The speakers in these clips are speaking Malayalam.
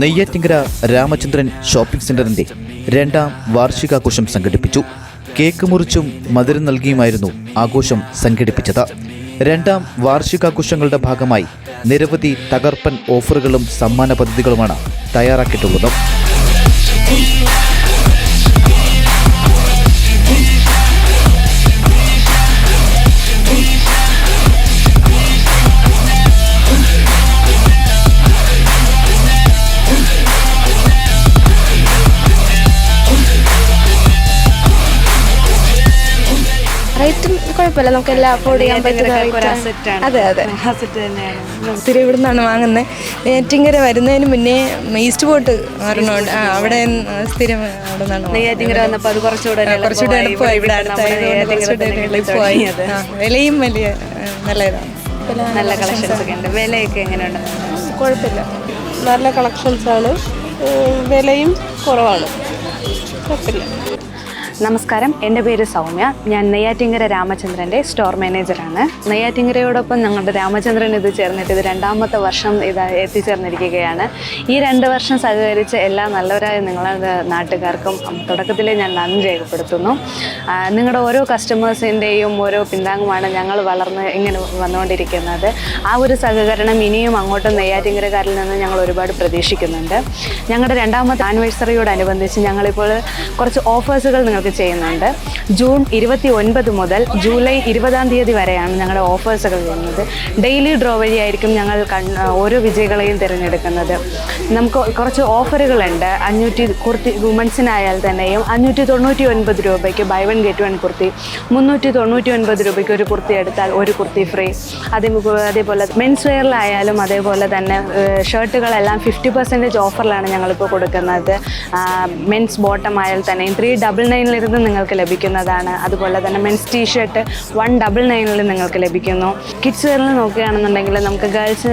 നെയ്യാറ്റിങ്കര രാമചന്ദ്രൻ ഷോപ്പിംഗ് സെന്ററിന്റെ രണ്ടാം വാർഷികാഘോഷം സംഘടിപ്പിച്ചു. കേക്ക് മുറിച്ചും മധുരം നൽകിയുമായിരുന്നു ആഘോഷം സംഘടിപ്പിച്ചത്. രണ്ടാം വാർഷികാഘോഷങ്ങളുടെ ഭാഗമായി നിരവധി തകർപ്പൻ ഓഫറുകളും സമ്മാന പദ്ധതികളുമാണ് തയ്യാറാക്കിയിട്ടുള്ളത്. കുഴപ്പമില്ല നമുക്ക് എല്ലാം അഫോർഡ് ചെയ്യാൻ പറ്റുന്ന. അതെ അതെ. ഒത്തിരി ഇവിടെ നിന്നാണ് വാങ്ങുന്നത് നെയ്യാറ്റിങ്കര വരുന്നതിന് മുന്നേ ഈസ്റ്റ് പോട്ട് ഒരെണ്ണമുണ്ട് അവിടെ സ്ഥിരം അവിടെ നിന്നാണ് നെയ്യാറ്റിങ്കര വന്നപ്പോൾ അത് കുറച്ചുകൂടെ ആ, കുറച്ചുകൂടെ എളുപ്പമായി ഇവിടെ കുറച്ചുകൂടെ എളുപ്പമായി വിലയും വലിയ നല്ലതാണ്. നല്ല കളക്ഷൻസ് ഒക്കെ ഉണ്ട്. വിലയൊക്കെ എങ്ങനെയുണ്ട്? കുഴപ്പമില്ല. നല്ല കളക്ഷൻസ് ആണ്. വിലയും കുറവാണ്. കുഴപ്പമില്ല. നമസ്കാരം. എന്റെ പേര് സൗമ്യ. ഞാൻ നെയ്യാറ്റിങ്കര രാമചന്ദ്രന്റെ സ്റ്റോർ മാനേജറാണ് നെയ്യാറ്റിങ്കരയോടൊപ്പം ഞങ്ങളുടെ രാമചന്ദ്രൻ ഇത് ചേർന്നിട്ട് ഇത് രണ്ടാമത്തെ വർഷം ഇത് എത്തിച്ചേർന്നിരിക്കുകയാണ്. ഈ രണ്ട് വർഷം സഹകരിച്ച എല്ലാ നല്ലവരായ നിങ്ങളുടെ നാട്ടുകാർക്കും തുടക്കത്തിലേ ഞാൻ നന്ദി രേഖപ്പെടുത്തുന്നു. നിങ്ങളുടെ ഓരോ കസ്റ്റമേഴ്സിന്റെയും ഓരോ പിന്താങ്ങുമാണ് ഞങ്ങൾ വളർന്ന് ഇങ്ങനെ വന്നുകൊണ്ടിരിക്കുന്നത്. ആ ഒരു സഹകരണം ഇനിയും അങ്ങോട്ടും നെയ്യാറ്റിങ്കരക്കാരിൽ നിന്ന് ഞങ്ങൾ ഒരുപാട് പ്രതീക്ഷിക്കുന്നുണ്ട്. ഞങ്ങളുടെ രണ്ടാമത്തെ ആനിവേഴ്സറിയോടനുബന്ധിച്ച് ഞങ്ങളിപ്പോൾ കുറച്ച് ഓഫേഴ്സുകൾ നിങ്ങൾക്ക് ചെയ്യുന്നുണ്ട്. ജൂൺ ഇരുപത്തി ഒൻപത് മുതൽ ജൂലൈ ഇരുപതാം തീയതി വരെയാണ് ഞങ്ങളുടെ ഓഫേഴ്സുകൾ വരുന്നത്. ഡെയിലി ഡ്രോ വഴിയായിരിക്കും ഞങ്ങൾ ഓരോ വിജയികളെയും തിരഞ്ഞെടുക്കുന്നത്. നമുക്ക് കുറച്ച് ഓഫറുകളുണ്ട് അഞ്ഞൂറ്റി കുർത്തി വുമൻസിനായാൽ തന്നെയും അഞ്ഞൂറ്റി തൊണ്ണൂറ്റി ഒൻപത് രൂപയ്ക്ക് buy one get one kurti മുന്നൂറ്റി തൊണ്ണൂറ്റി ഒൻപത് രൂപയ്ക്ക് ഒരു കുർത്തി എടുത്താൽ ഒരു കുർത്തി ഫ്രീ അതേ അതേപോലെ മെൻസ് വെയറിലായാലും അതേപോലെ തന്നെ ഷർട്ടുകളെല്ലാം ഫിഫ്റ്റി പെർസെന്റേജ് ഓഫറിലാണ് ഞങ്ങളിപ്പോൾ കൊടുക്കുന്നത്. മെൻസ് ബോട്ടം ആയാൽ തന്നെയും ത്രീ ഡബിൾ നയനിലിരുന്ന് നിങ്ങൾക്ക് ലഭിക്കുന്നതാണ്. അതുപോലെ തന്നെ men's T shirt one double നയനിൽ നിങ്ങൾക്ക് ലഭിക്കുന്നു. കിഡ്സ് വെയറിൽ നോക്കുകയാണെന്നുണ്ടെങ്കിൽ നമുക്ക് ഗേൾസ്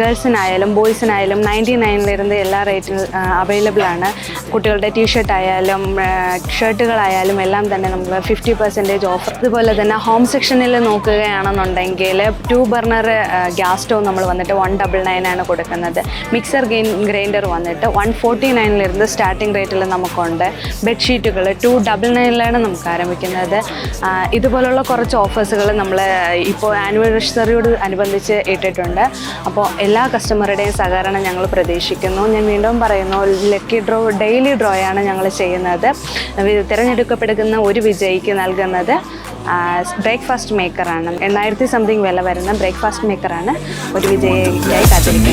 ഗേൾസിനായാലും ബോയ്സിനായാലും നയന്റി നയനിലിരുന്ന് എല്ലാ റേറ്റിൽ അവൈലബിൾ ആണ്. കുട്ടികളുടെ ടീ ഷർട്ട് ആയാലും ഷർട്ടുകളായാലും എല്ലാം തന്നെ നമുക്ക് ഫിഫ്റ്റി പെർസെന്റേജ് ഓഫർ അതുപോലെ തന്നെ ഹോം സെക്ഷനിൽ നോക്കുകയാണെന്നുണ്ടെങ്കിൽ ടു ബർണർ ഗ്യാസ് സ്റ്റോവ് നമ്മൾ വന്നിട്ട് വൺ ഡബിൾ നയൻ ആണ് കൊടുക്കുന്നത്. മിക്സർ ഗെയിൻ ഗ്രൈൻഡർ വന്നിട്ട് വൺ ഫോർട്ടി നയനിലിരുന്ന് സ്റ്റാർട്ടിംഗ് റേറ്റിൽ നമുക്കുണ്ട്. ബെഡ്ഷീറ്റുകൾ ടു ഡബിൾ നയനിലാണ് നമുക്ക് ആരംഭിക്കുന്നത്. ഇതുപോലുള്ള കുറച്ച് ഓഫേഴ്സുകൾ നമ്മൾ ഇപ്പോൾ ആനിവേഴ്സറിയോട് അനുബന്ധിച്ച് ഇട്ടിട്ടുണ്ട്. അപ്പോൾ എല്ലാ കസ്റ്റമറുടെയും സഹകരണം ഞങ്ങൾ പ്രതീക്ഷിക്കുന്നു. ഞാൻ വീണ്ടും പറയുന്നു ലക്കി ഡ്രോ ഡെയിലി ഡ്രോയാണ് ഞങ്ങൾ ചെയ്യുന്നത്. തിരഞ്ഞെടുക്കപ്പെടുക്കുന്ന ഒരു വിജയിക്ക് നൽകുന്നത്. ബ്രേക്ക്ഫാസ്റ്റ് മേക്കറാണ് എണ്ണായിരത്തി സംതിങ് വില വരുന്ന ബ്രേക്ക്ഫാസ്റ്റ് മേക്കറാണ് ഒരു വിജയിയായി കാത്തിരിക്കുന്നത്.